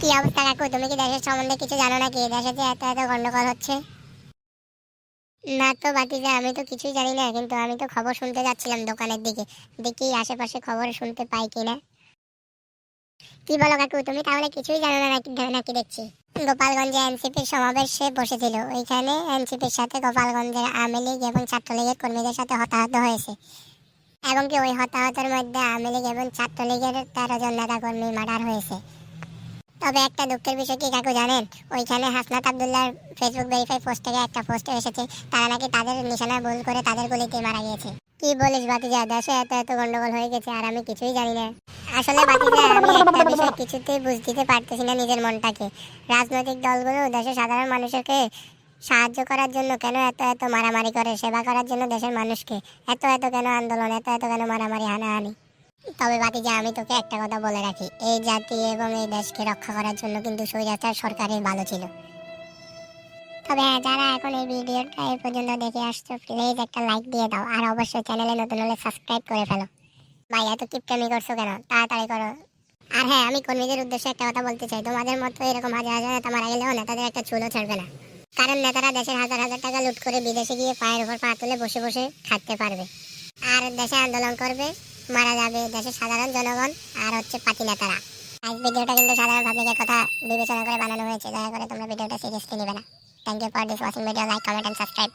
কি অবস্থা তুমি কি দেশের সম্বন্ধে কিছু জানো নাকি? দেশে যে এত এত গন্ডগোল হচ্ছে। না তো বাতিজা, আমি তো কিছুই জানি না, কিন্তু আমি তো খবর শুনতে যাচ্ছিলাম দোকানের দিকে। দেখি আশেপাশে খবর শুনতে পাই কিনা। কি বলো কাকু, তুমি তাহলে কিছুই জানো না নাকি নাকি দেখছি? গোপালগঞ্জে এনসিপির সমাবেশে বসেছিল। ওইখানে এনসিপির সাথে গোপালগঞ্জের আওয়ামী লীগ এবং ছাত্রলীগের কর্মীদের সাথে হতাহত হয়েছে। এবং কি ওই হতাহতের মধ্যে আওয়ামী লীগ এবং ছাত্রলীগের তেরো জন নেতা কর্মী মার্ডার হয়েছে। তবে একটা দুঃখের বিষয় কি কাকু জানেন? ওইখানে হাসনাত আবদুল্লাহর ফেসবুক ভেরিফাই পোস্ট থেকে একটা পোস্ট এসেছে। তারা নাকি তাদের নিশানা ভুল করে তাদের গুলিতে মারা গিয়েছে। কি বলিস বাতিজা, দেশে এত এত গন্ডগোল হয়ে গেছে আর আমি কিছুই জানি না। আসলে বাতিজা, আমি একটা বিষয় কিছুতেই বুঝতে পারতেছি না নিজের মনটাকে। রাজনৈতিক দলগুলো দেশের সাধারণ মানুষকে সাহায্য করার জন্য কেন এত এত মারামারি করে, সেবা করার জন্য দেশের মানুষকে? এত এত কেন আন্দোলন, এত এত কেন মারামারি, হানাহানি? তবে বাতিজা আমি তোকে একটা কথা বলে রাখি। এই জাতি এবং এই দেশকে রক্ষা করার জন্য কিন্তু স্বৈরাচার সরকারের ভালো ছিল। তবে হ্যাঁ যারা এখন এই ভিডিওটা এই পর্যন্ত দেখে আসছো প্লিজ একটা লাইক দিয়ে দাও। আর অবশ্যই চ্যানেলে নতুন হলে সাবস্ক্রাইব করে ফেলো। ভাই এত কিপটামি করছ কেন? তাড়াতাড়ি করো। আর হ্যাঁ আমি কর্মীদের উদ্দেশ্যে একটা কথা বলতে চাই? তোমাদের মতো এরকম হাজার হাজার নেতা মারা গেলেও নেতাদের একটা চুলও ছাড়বে না। কারণ নেতারা দেশের হাজার হাজার টাকা লুট করে বিদেশে গিয়ে পায়ের উপর পা তুলে বসে বসে থাকতে পারবে। আর দেশে আন্দোলন করবে মারা যাবে দেশের সাধারণ জনগণ আর হচ্ছে পাতি নেতারা। আজ ভিডিওটা কিন্তু সাধারণ পাবলিকের কথা বিবেচনা করে বানানো হয়েছে। দয়া করে তোমরা ভিডিওটা সিরিয়াসলি নেবে না। Thank you for this watching video like comment and subscribe